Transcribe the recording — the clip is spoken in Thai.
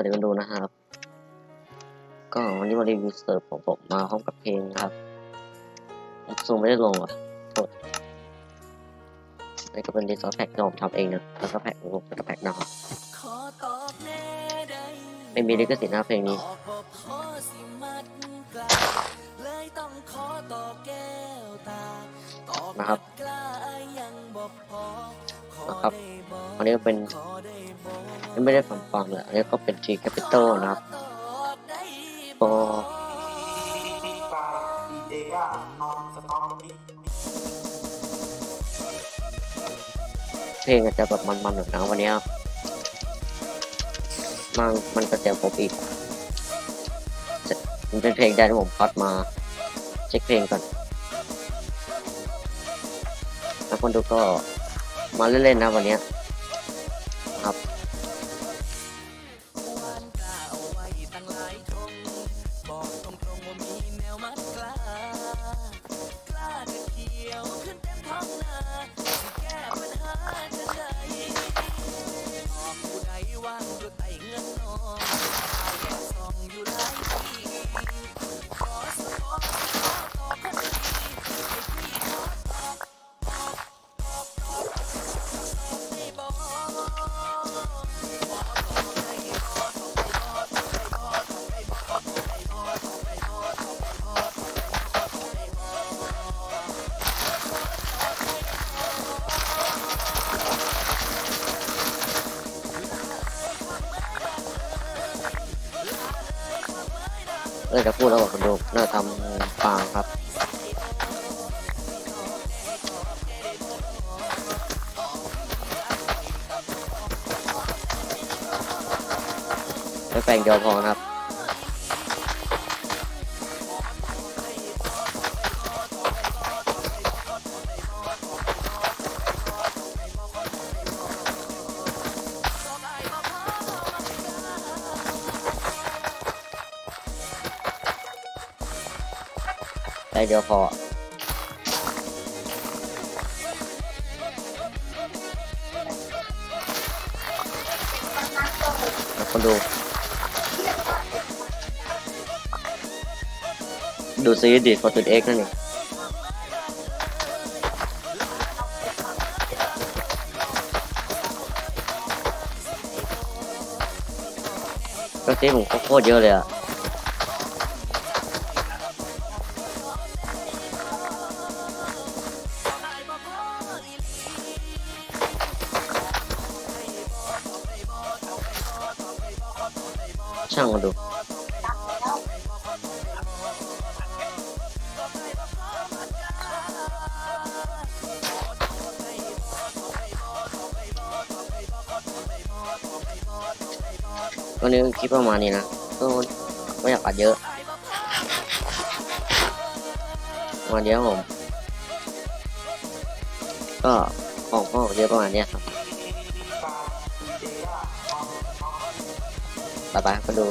วัสดีคนดูนะครับ ก็วันนี้มารีวิวเสิร์ฟของผมมาพร้อมกับเพลงนะครับซูมไม่ได้ลงอะโทษนี่ก็เป็นดีซอสแพ็กที่ผมทำเองนะแล้วก็แพ็กลงแล้วก็แพ็กนะครับไม่มีลิขสิทธิ์นะเพลงนี้นะครับนะครับอันนี้ก็เป็น ไม่ได้ฟังฟังเลยอันนี้ก็เป็น G Capital นะครับพอเพลงจะแบบมันๆหน่อยนะวันนี้มันมันก็จะผมอีกมันเป็นเพลงแดนที่ผมพัดมาเช็คเพลงก่อนแล้วคนดูก็มาเล่นๆนะวันนี้ครับ เน่าจะพูดแล้วว่าคนดูน่าทำฟางครับไม่แปลงเดียวพอนะครับ ได้เดียวพอ คนดู ดูซีดีฟอร์ตูนเอ็กนั่นเองก็ซีผมโคตรเยอะเลยอะ ช่างมาดูวันนี้คลิปประมาณนี้นะก็ไม่อยากอัดเยอะมาเดียวผม ก็ของก็เยอะประมาณนี้ครับ บายบายมาดู